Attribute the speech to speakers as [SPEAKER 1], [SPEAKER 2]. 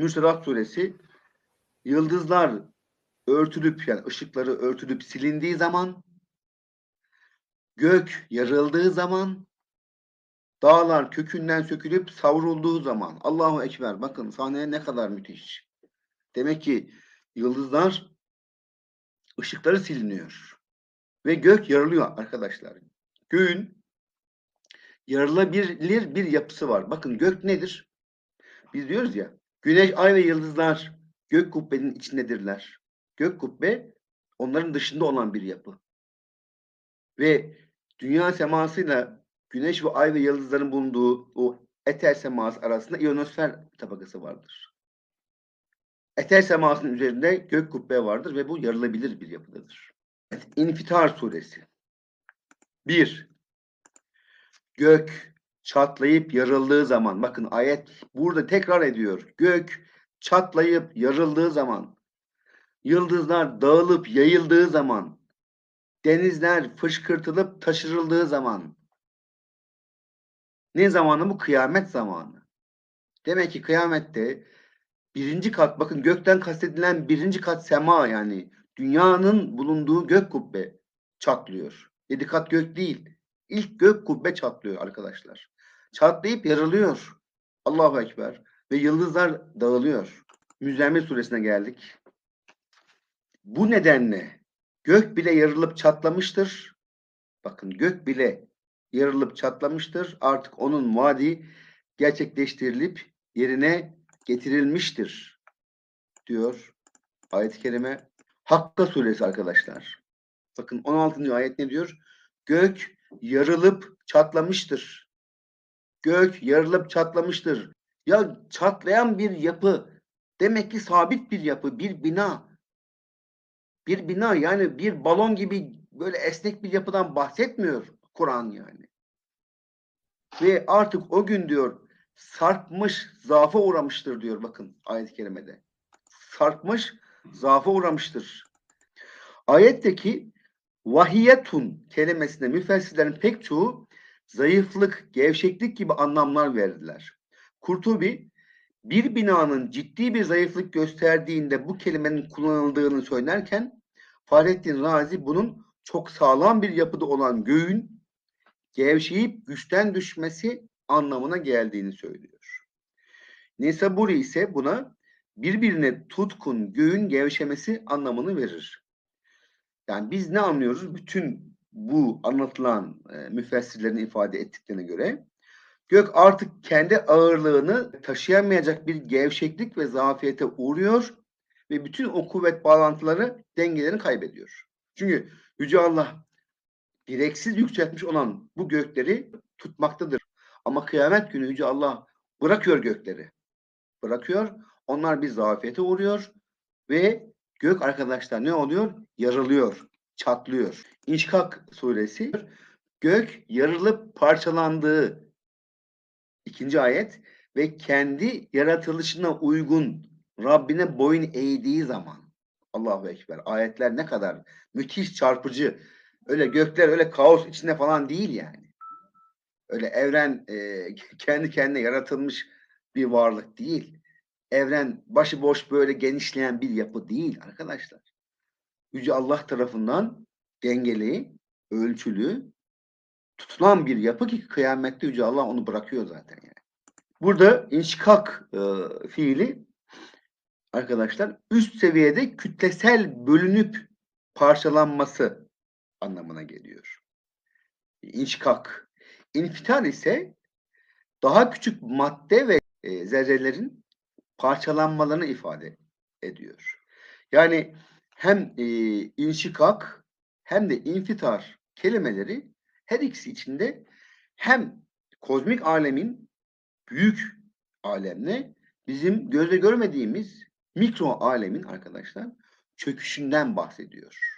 [SPEAKER 1] Mürselat suresi yıldızlar örtülüp yani ışıkları örtülüp silindiği zaman gök yarıldığı zaman dağlar kökünden sökülüp savrulduğu zaman Allahu Ekber bakın sahneye ne kadar müthiş. Demek ki yıldızlar ışıkları siliniyor. Ve gök yarılıyor arkadaşlar. Göğün yarılabilir bir yapısı var. Bakın gök nedir? Biz diyoruz ya güneş, ay ve yıldızlar gök kubbenin içindedirler. Gök kubbe onların dışında olan bir yapı. Ve dünya semasıyla güneş ve ay ve yıldızların bulunduğu o eter seması arasında ionosfer tabakası vardır. Eter semasının üzerinde gök kubbe vardır ve bu yarılabilir bir yapıdadır. İnfitar suresi. 1. Gök çatlayıp yarıldığı zaman bakın ayet burada tekrar ediyor. Gök çatlayıp yarıldığı zaman yıldızlar dağılıp yayıldığı zaman denizler fışkırtılıp taşırıldığı zaman ne zamanı bu? Kıyamet zamanı. Demek ki kıyamette birinci kat bakın gökten kastedilen birinci kat sema yani dünyanın bulunduğu gök kubbe çatlıyor. Yedi kat gök değil. İlk gök kubbe çatlıyor arkadaşlar. Çatlayıp yarılıyor. Allahu Ekber. Ve yıldızlar dağılıyor. Müzzemmil suresine geldik. Bu nedenle gök bile yarılıp çatlamıştır. Bakın gök bile yarılıp çatlamıştır. Artık onun vaadi gerçekleştirilip yerine getirilmiştir. Diyor ayet-i kerime. Hakka suresi arkadaşlar. Bakın 16. ayet ne diyor? Gök yarılıp çatlamıştır. Gök yarılıp çatlamıştır. Ya çatlayan bir yapı demek ki sabit bir yapı, bir bina. Bir bina yani bir balon gibi böyle esnek bir yapıdan bahsetmiyor Kur'an yani. Ve artık o gün diyor sarkmış, zaafa uğramıştır diyor bakın ayet-i kerimede. Sarkmış, zaafa uğramıştır. Ayetteki vahiyetun kelimesine müfessirlerin pek çoğu zayıflık, gevşeklik gibi anlamlar verdiler. Kurtubi bir binanın ciddi bir zayıflık gösterdiğinde bu kelimenin kullanıldığını söylerken Fahrettin Razi bunun çok sağlam bir yapıda olan göğün gevşeyip güçten düşmesi anlamına geldiğini söylüyor. Nisaburi ise buna birbirine tutkun göğün gevşemesi anlamını verir. Yani biz ne anlıyoruz? Bütün bu anlatılan e, müfessirlerin ifade ettiklerine göre gök artık kendi ağırlığını taşıyamayacak bir gevşeklik ve zafiyete uğruyor ve bütün o kuvvet bağlantıları dengelerini kaybediyor. Çünkü Yüce Allah direksiz yükseltmiş olan bu gökleri tutmaktadır. Ama kıyamet günü Yüce Allah bırakıyor gökleri. Bırakıyor. Onlar bir zafiyete uğruyor ve gök arkadaşlar ne oluyor? Yarılıyor, çatlıyor. İnşkak suresi gök yarılıp parçalandığı ikinci ayet ve kendi yaratılışına uygun Rabbine boyun eğdiği zaman Allahu Ekber. Ayetler ne kadar müthiş çarpıcı. Öyle gökler öyle kaos içinde falan değil yani. Öyle evren e, kendi kendine yaratılmış bir varlık değil. Evren başıboş böyle genişleyen bir yapı değil arkadaşlar. Yüce Allah tarafından dengeli, ölçülü, tutulan bir yapı ki kıyamette Yüce Allah onu bırakıyor zaten yani. Burada inşikak e, fiili arkadaşlar üst seviyede kütlesel bölünüp parçalanması anlamına geliyor. İnşikak. İnfitar ise daha küçük madde ve e, zerrelerin parçalanmalarını ifade ediyor. Yani hem e, inşikak hem de infitar kelimeleri her ikisi içinde hem kozmik alemin büyük alemle bizim gözle görmediğimiz mikro alemin arkadaşlar çöküşünden bahsediyor.